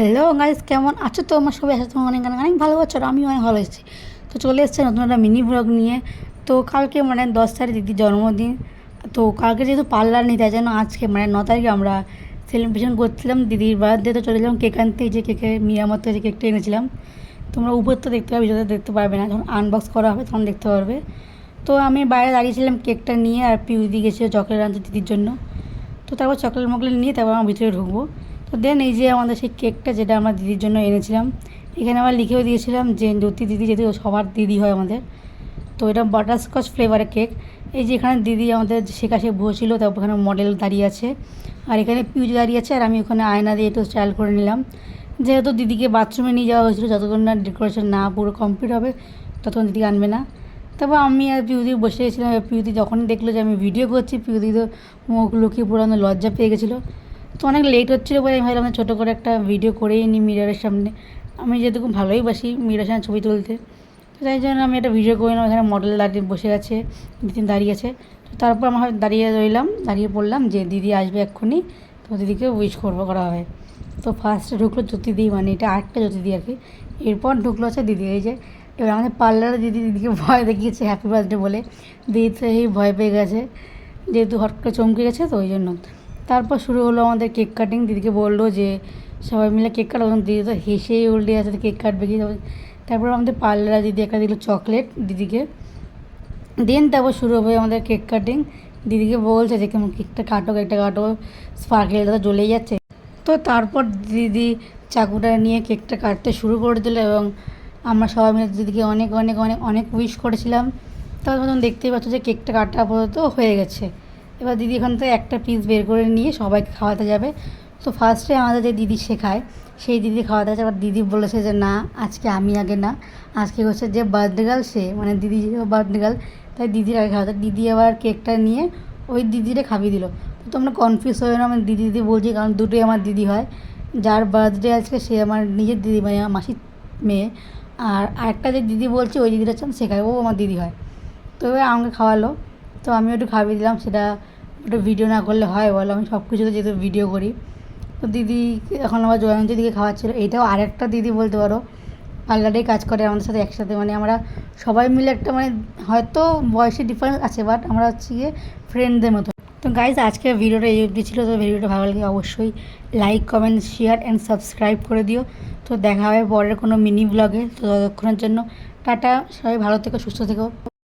Hello guys কেমন আছো তো আমার সবাই আছে তোমার অনেক অনেক ভালো আছো আমিও অনেক ভালো এসেছি তো চলে এসছে নতুন একটা মিনি ব্লগ নিয়ে। তো কালকে মানে দশ তারিখ দিদির জন্মদিন। তো কালকে যেহেতু পার্লার নিতে, তাই জন্য আজকে মানে ন তারিখে আমরা সেলিব্রেশন করছিলাম দিদির বার্থডে তো চলে গেলাম কেক আনতে। যে কেকে মিয়ামত যে কেকটা এনেছিলাম। তোমরা উপর তো দেখতে পাবে, ভিতরে দেখতে পারবে না। যখন আনবক্স করা হবে, তখন দেখতে পারবে। তো আমি বাইরে দাঁড়িয়েছিলাম কেকটা নিয়ে, আর পিউদি গেছিল চকলেট আনতে দিদির জন্য। তো তারপর চকলেট মকলেট নিয়ে তারপর আমার ভিতরে ঢুকবো। তো দেন এই যে আমাদের সেই কেকটা যেটা আমরা দিদির জন্য এনেছিলাম, এখানে আবার লিখেও দিয়েছিলাম যে জ্যোতি দিদি যেহেতু সবার দিদি হয় আমাদের, তো এটা বাটারস্কচ ফ্লেভারের কেক এই যে এখানে দিদি আমাদের শেখাশে বসেছিল তারপর এখানে মডেল দাঁড়িয়ে আছে, আর এখানে পিউজ দাঁড়িয়ে আছে, আর আমি ওখানে আয়না দিয়ে একটু স্টাইল করে নিলাম। যেহেতু দিদিকে বাথরুমে নিয়ে যাওয়া হয়েছিল, যতক্ষণ না ডেকোরেশন না পুরো কমপ্লিট হবে, ততক্ষণ দিদিকে আনবে না। তারপর আমি আর পিউদি বসে গেছিলাম, পিউদি যখনই দেখল যে আমি ভিডিও করছি পিউদি তো মুখ লুকিয়ে পুরো লজ্জা পেয়ে গেছিল। তো অনেক লেট হচ্ছিল বলে আমি ভাবলাম ছোটো করে একটা ভিডিও করেই নিই মিরারের সামনে। আমি যেহেতু খুব ভালোই বাসি মিরারের সামনে ছবি তুলতে। তাই জন্য আমি একটা ভিডিও করে নিলাম এখানে মডেল দাঁড়িয়ে বসে আছে দিদি দাঁড়িয়ে আছে। তো তারপর আমার দাঁড়িয়ে রইলাম, দাঁড়িয়ে পড়লাম যে দিদি আসবে এক্ষুনি, তো দিদিকে উইশ করব করা হবে। তো ফার্স্টে ঢুকলো জ্যোতিদি মানে এটা আরেকটা জ্যোতিদি আর কি। এরপর ঢুকলো হচ্ছে দিদি, এই যে এবার আমাদের পার্লারে দিদি, দিদিকে ভয় দেখিয়েছে হ্যাপি বার্থডে বলে। দিদি তো এই ভয় পেয়ে গেছে, যেহেতু হট করে চমকে গেছে তো ওই জন্য। তারপর শুরু হলো আমাদের কেক কাটিং। দিদিকে বলল যে সবাই মিলে কেক কাটো দিদি তো হেসেই উল্টে আছে কেক কাটবে কি? তারপর আমাদের পার্লার দিদি একটা দিল চকলেট দিদিকে। দেন তারপর শুরু হবে আমাদের কেক কাটিং। দিদিকে বলছে যে, কেমন কেকটা কাটো কেকটা কাটো, স্পার্কেল তো জ্বলেই যাচ্ছে। তো তারপর দিদি চাকুটা নিয়ে কেকটা কাটতে শুরু করে দিল এবং আমরা সবাই মিলে দিদিকে অনেক অনেক অনেক অনেক উইশ করেছিলাম। তারপর তখন দেখতেই পাচ্ছ যে কেকটা কাটা আপাতত হয়ে গেছে। এবার দিদি এখান থেকে একটা পিস বের করে নিয়ে সবাইকে খাওয়াতে যাবে। তো ফার্স্টে আমাদের যে দিদি শেখায় সেই দিদি খাওয়াতে যাবে এবার দিদি বলেছে যে, না, আজকে আমি আগে না। আজকে হচ্ছে যে বার্থডে গার্ল সে মানে দিদি যে বার্থডে গার্ল তাই দিদির আগে খাওয়াতে দিদি আবার কেকটা নিয়ে ওই দিদিরে খাবিয়ে দিল। তো তোমরা কনফিউজ হয়ে না, আমি দিদি দিদি বলছি, কারণ দুটোই আমার দিদি হয়। যার বার্থডে আজকে সে আমার নিজের দিদি মানে আমার মাসির মেয়ে। আর আরেকটা যে দিদি বলছে, ওই দিদিটা হচ্ছে আমি শেখাই ও আমার দিদি হয়। তো এবার আমাকে খাওয়ালো। তো আমিও একটু খাইয়ে দিলাম, সেটা একটু ভিডিও না করলে হয় বলো, আমি সব কিছুতে যেহেতু ভিডিও করি। তো দিদি, এখন আমার জয়ন্তী দিকে খাওয়াচ্ছিলো। এইটাও আরেকটা দিদি বলতে পারো। পার্লারেই কাজ করে আমাদের সাথে একসাথে। মানে আমরা সবাই মিলে একটা মানে হয়তো বয়সে ডিফারেন্স আছে বাট আমরা হচ্ছে গিয়ে ফ্রেন্ডদের মতো। তো গাইজ আজকে ভিডিওটা এই অবধি ছিল। তো ভিডিওটা ভালো লাগে অবশ্যই like comment share and subscribe করে দিও। তো দেখা হবে পরের কোনো মিনি ব্লগে তো ততক্ষণের জন্য টাটা। সবাই ভালো থেকো, সুস্থ থেকো।